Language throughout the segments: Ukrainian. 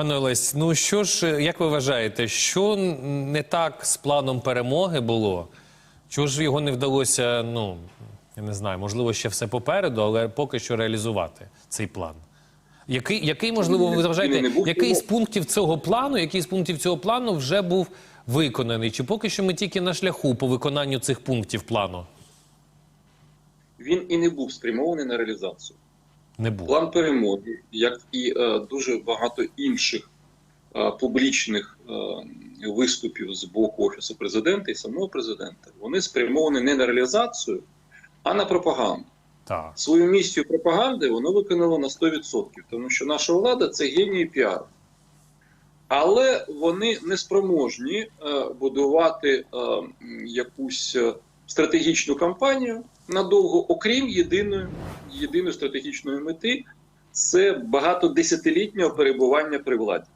Пане Олесь, ну що ж, як ви вважаєте, що не так з планом перемоги було? Чого ж його не вдалося, ну я не знаю, можливо, ще все попереду, але поки що реалізувати цей план? Який, який можливо, ви вважаєте, який з пунктів цього плану, який з пунктів цього плану вже був виконаний? Чи поки що ми тільки на шляху по виконанню цих пунктів плану? Він і не був спрямований на реалізацію. Не було. План перемоги, як і е, дуже багато інших е, публічних е, виступів з боку офісу президента і самого президента, вони спрямовані не на реалізацію, а на пропаганду. Так. Свою місію пропаганди воно виконало на 100%, тому що наша влада це генії піару. Але вони не спроможні е, будувати е, якусь е, стратегічну кампанію надовго, окрім єдиної, єдиної стратегічної мети це багатодесятилітнього перебування при владі.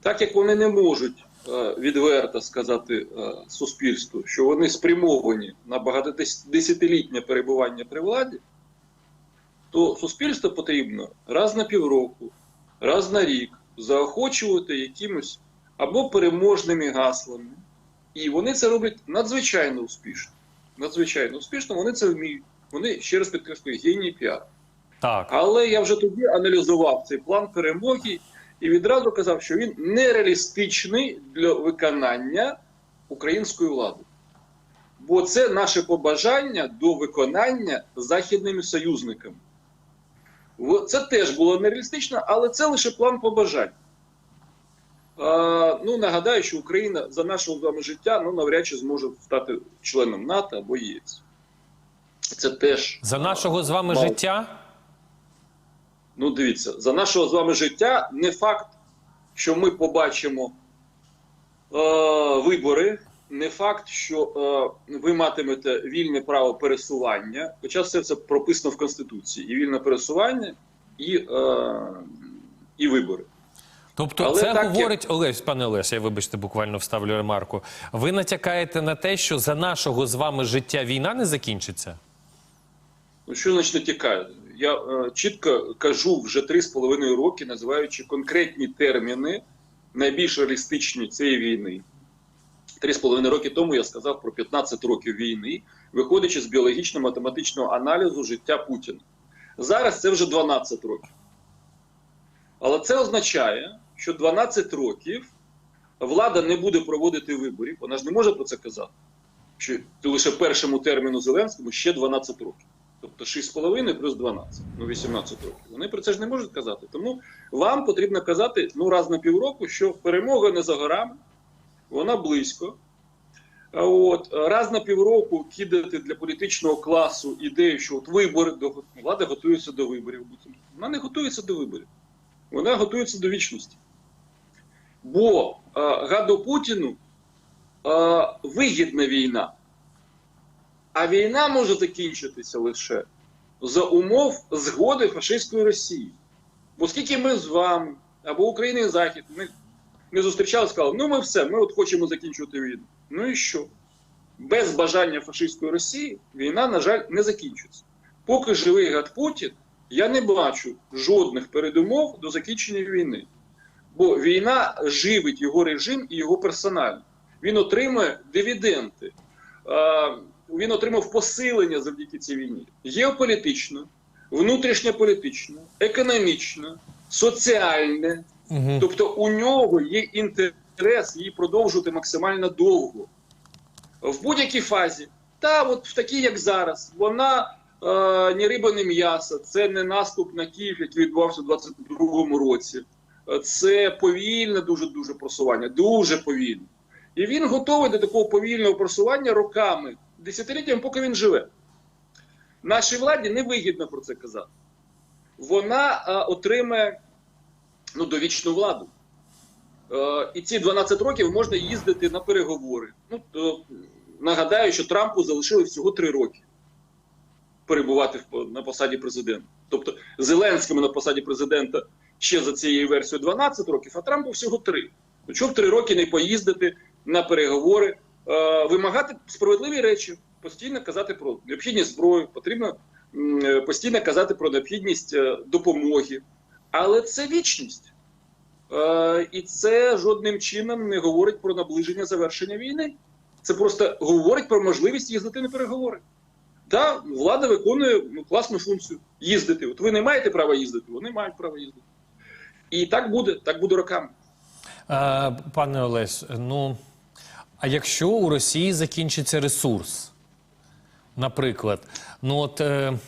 Так як вони не можуть е, відверто сказати е, суспільству, що вони спрямовані на багатодесятилітнє перебування при владі, то суспільство потрібно раз на півроку, раз на рік заохочувати якимось або переможними гаслами. І вони це роблять надзвичайно успішно. Надзвичайно успішно вони це вміють. Вони, ще раз підкреслюю, генії піар. Так. Але я вже тоді аналізував цей план перемоги і відразу казав, що він нереалістичний для виконання української влади. Бо це наше побажання до виконання західними союзниками. Це теж було нереалістично, але це лише план побажань. Ну, нагадаю, що Україна за нашого з вами життя ну, навряд чи зможе стати членом НАТО або ЄС. Це теж За нашого з вами Мало. життя? Ну, дивіться, за нашого з вами життя не факт, що ми побачимо е, вибори, не факт, що е, ви матимете вільне право пересування, хоча все це прописано в Конституції: і вільне пересування, і, е, і вибори. Тобто, Але це так як- говорить Олесь, пане Олесь, я вибачте, буквально вставлю ремарку. Ви натякаєте на те, що за нашого з вами життя війна не закінчиться? Ну, що значить не тікає? Я е, чітко кажу вже три з половиною роки, називаючи конкретні терміни, найбільш реалістичні цієї війни. Три з половиною роки тому я сказав про 15 років війни, виходячи з біологічно-математичного аналізу життя Путіна. Зараз це вже 12 років. Але це означає, що 12 років влада не буде проводити виборів. Вона ж не може про це казати. Що лише першому терміну Зеленському ще 12 років. Тобто 6,5 плюс 12, ну 18 років. Вони про це ж не можуть казати. Тому вам потрібно казати ну раз на півроку, що перемога не за горами, вона близько. От раз на півроку кидати для політичного класу ідею, що от вибори до влада готується до виборів. Вона не готується до виборів, вона готується до вічності. Бо е, гаду Путіну е, вигідна війна. А війна може закінчитися лише за умов згоди фашистської Росії. Бо скільки ми з вами, або Україна і Захід, ми не зустрічали, сказали, ну ми все, ми от хочемо закінчувати війну. Ну і що? Без бажання фашистської Росії війна, на жаль, не закінчиться. Поки живий гад Путін, я не бачу жодних передумов до закінчення війни. Бо війна живить його режим і його персонально. Він отримує дивіденди. Е, Він отримав посилення завдяки цій війні. Геополітично, внутрішньополітично, економічно, соціальне. Угу. Тобто у нього є інтерес її продовжувати максимально довго. В будь-якій фазі. Та от в такій, як зараз, вона е, ні риба, ні м'ясо. Це не наступ на Київ, який відбувався у 22-му році. Це повільне дуже дуже просування, дуже повільне. І він готовий до такого повільного просування роками, десятиліттями, поки він живе. Нашій владі невигідно про це казати. Вона е, отримає ну, довічну владу. Е, і ці 12 років можна їздити на переговори. Ну, то, нагадаю, що Трампу залишили всього 3 роки перебувати в- на посаді президента. Тобто Зеленському на посаді президента ще за цією версією 12 років, а Трампу всього 3. Ну, чого в 3 роки не поїздити на переговори, е, вимагати справедливі речі, постійно казати про необхідність зброї, потрібно е, постійно казати про необхідність е, допомоги. Але це вічність. Е, і це жодним чином не говорить про наближення завершення війни. Це просто говорить про можливість їздити на переговори. Так, влада виконує ну, класну функцію їздити. От ви не маєте права їздити, вони мають право їздити. І так буде, так буде роками. Е, пане Олесь, ну а якщо у Росії закінчиться ресурс, наприклад, ну от е,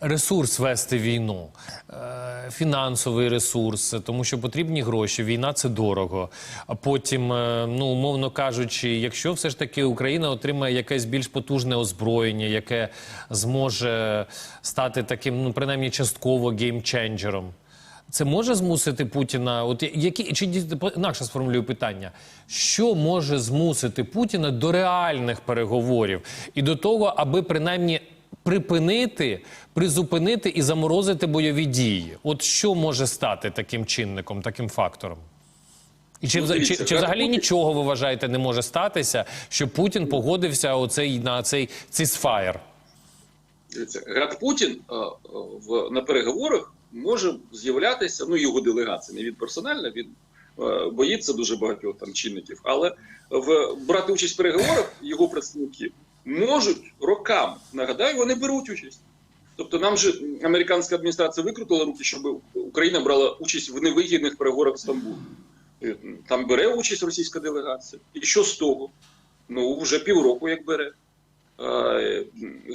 ресурс вести війну, е, фінансовий ресурс, тому що потрібні гроші, війна це дорого. А потім, е, ну умовно кажучи, якщо все ж таки Україна отримає якесь більш потужне озброєння, яке зможе стати таким, ну принаймні частково геймченджером. Це може змусити Путіна? От які чи ді- інакше сформулюю питання, що може змусити Путіна до реальних переговорів і до того, аби принаймні припинити, призупинити і заморозити бойові дії? От що може стати таким чинником, таким фактором? І чи, Ну, чи, чи взагалі Путін- нічого ви вважаєте не може статися, що Путін погодився оцей на цей? Дивіться, Град Путін е, е, в, на переговорах може з'являтися, ну його делегація, не він персонально, він е, боїться дуже багатьох там чинників, але в брати участь в переговорах його представники можуть роками. Нагадаю, вони беруть участь. Тобто нам же американська адміністрація викрутила руки, щоб Україна брала участь в невигідних переговорах в Стамбулі. Е, Там бере участь російська делегація. І що з того? Ну, вже півроку як бере. Е,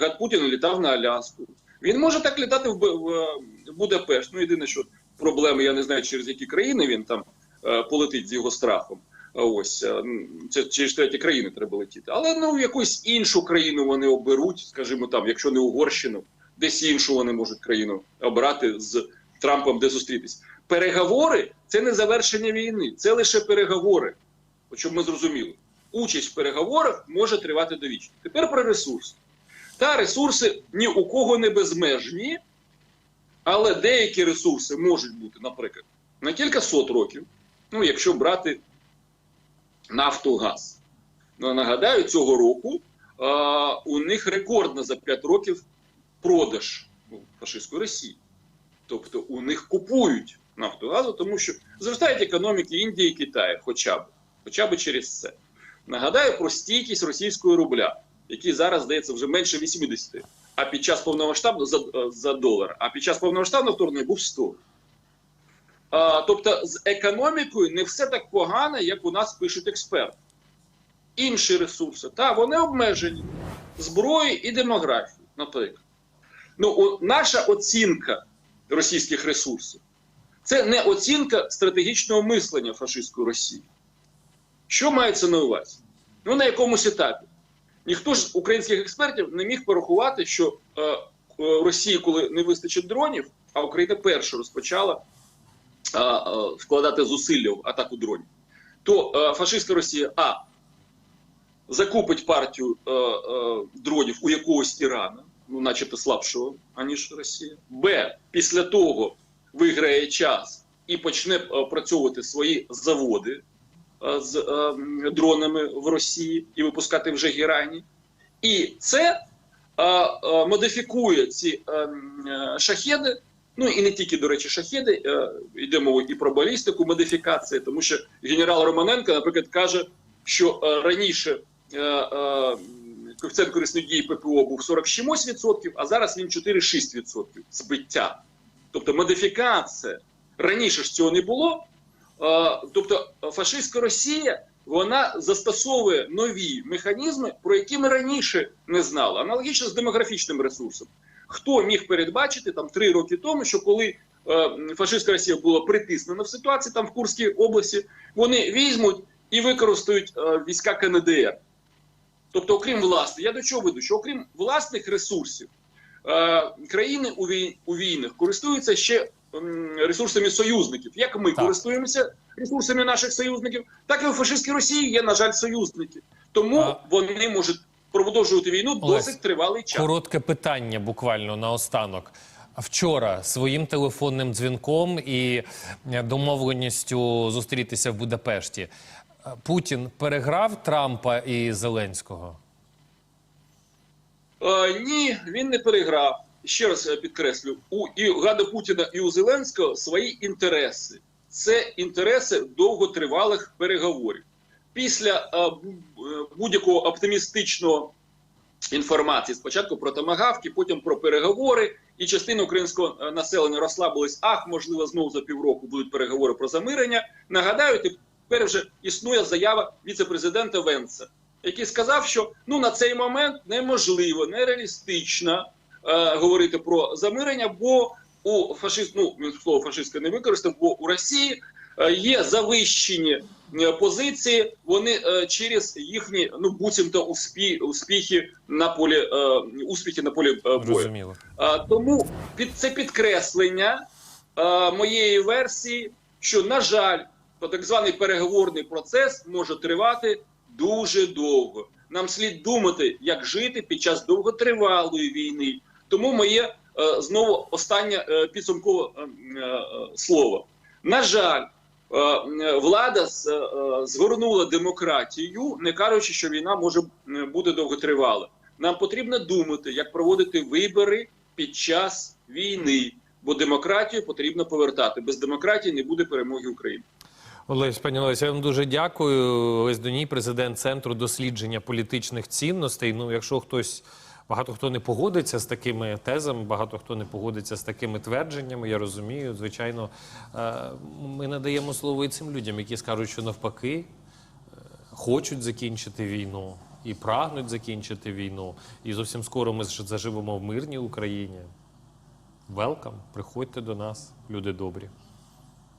Гад Путін літав на Аляску. Він може так літати в, Б- Будапешт. Ну, єдине, що проблеми, я не знаю, через які країни він там е, полетить з його страхом. Ось е, це через треті країни треба летіти. Але ну в якусь іншу країну вони оберуть, скажімо там, якщо не Угорщину, десь іншу вони можуть країну обрати з Трампом, де зустрітись. Переговори це не завершення війни, це лише переговори. Щоб ми зрозуміли, участь в переговорах може тривати довічно. Тепер про ресурси. Та ресурси ні у кого не безмежні, але деякі ресурси можуть бути, наприклад, на кілька сот років, ну, якщо брати нафту, газ. Ну, нагадаю, цього року а, у них рекордно за 5 років продаж ну, фашистської Росії. Тобто у них купують нафту газу, тому що зростають економіки Індії і Китаю, хоча б, хоча б через це. Нагадаю про стійкість російського рубля, який зараз здається вже менше 80, а під час повномасштабного за, за долар, а під час повномасштабного вторгнення був 100. А, тобто з економікою не все так погано, як у нас пишуть експерти. Інші ресурси, та вони обмежені зброєю і демографією, наприклад. Ну, о, наша оцінка російських ресурсів це не оцінка стратегічного мислення фашистської Росії. Що мається на увазі? Ну, на якомусь етапі. Ніхто ж з українських експертів не міг порахувати, що е, е, Росії, коли не вистачить дронів, а Україна перша розпочала е, е, вкладати зусилля в атаку дронів, то е, фашистська Росія А закупить партію дронів у якогось Ірана, ну, начебто слабшого, аніж Росія. Б. Після того виграє час і почне працьовувати свої заводи з е, дронами в Росії і випускати вже герані. І це е, е, модифікує ці е, е, шахеди. Ну і не тільки, до речі, шахеди, е, йде мова і про балістику модифікації, тому що генерал Романенко, наприклад, каже, що е, раніше е, е, коефіцієнт корисної дії ППО був 40 з чимось відсотків, а зараз він 4-6 відсотків збиття. Тобто модифікація. Раніше ж цього не було. Е, тобто фашистська Росія вона застосовує нові механізми, про які ми раніше не знали. Аналогічно з демографічним ресурсом. Хто міг передбачити там три роки тому, що коли е, фашистська Росія була притиснена в ситуації там в Курській області, вони візьмуть і використають е, війська КНДР. Тобто, окрім власних, я до чого веду, що окрім власних ресурсів, країни у, війнах користуються ще ресурсами союзників. Як ми Так. користуємося ресурсами наших союзників, так і у фашистській Росії є, на жаль, союзники. Тому А- вони можуть продовжувати війну Олесь, досить тривалий час. Коротке питання буквально наостанок. Вчора своїм телефонним дзвінком і домовленістю зустрітися в Будапешті е, Путін переграв Трампа і Зеленського. Е, ні, він не переграв. Ще раз е, підкреслю, у і Гада Путіна і у Зеленського свої інтереси. це інтереси довготривалих переговорів. Після е, будь-якого оптимістичного інформації спочатку про томагавки, потім про переговори, і частина українського е, населення розслабилась. Ах, можливо, знову за півроку будуть переговори про замирення. Нагадаю, тепер вже існує заява віце-президента Венца, який сказав, що ну на цей момент неможливо, нереалістично е, говорити про замирення, бо у фашист, ну слово фашистське не використав, бо у Росії е, є завищені е, позиції. Вони е, через їхні ну буцімто успі, успіхи на полі е, успіхи на полі е, бою. Зрозуміло. Тому під це підкреслення моєї версії, що на жаль, то так званий переговорний процес може тривати дуже довго. Нам слід думати, як жити під час довготривалої війни. Тому моє е, знову останнє е, підсумкове е, слово. На жаль, влада згорнула демократію, не кажучи, що війна може бути довготривала. Нам потрібно думати, як проводити вибори під час війни, бо демократію потрібно повертати. Без демократії не буде перемоги України. Олесь, пані Олесь, я вам дуже дякую. Олесь Доній, президент Центру дослідження політичних цінностей. Ну, якщо хтось, багато хто не погодиться з такими тезами, багато хто не погодиться з такими твердженнями, я розумію. Звичайно, е, ми надаємо слово і цим людям, які скажуть, що навпаки е, хочуть закінчити війну і прагнуть закінчити війну. І зовсім скоро ми заживемо в мирній Україні. Велкам, приходьте до нас, люди добрі.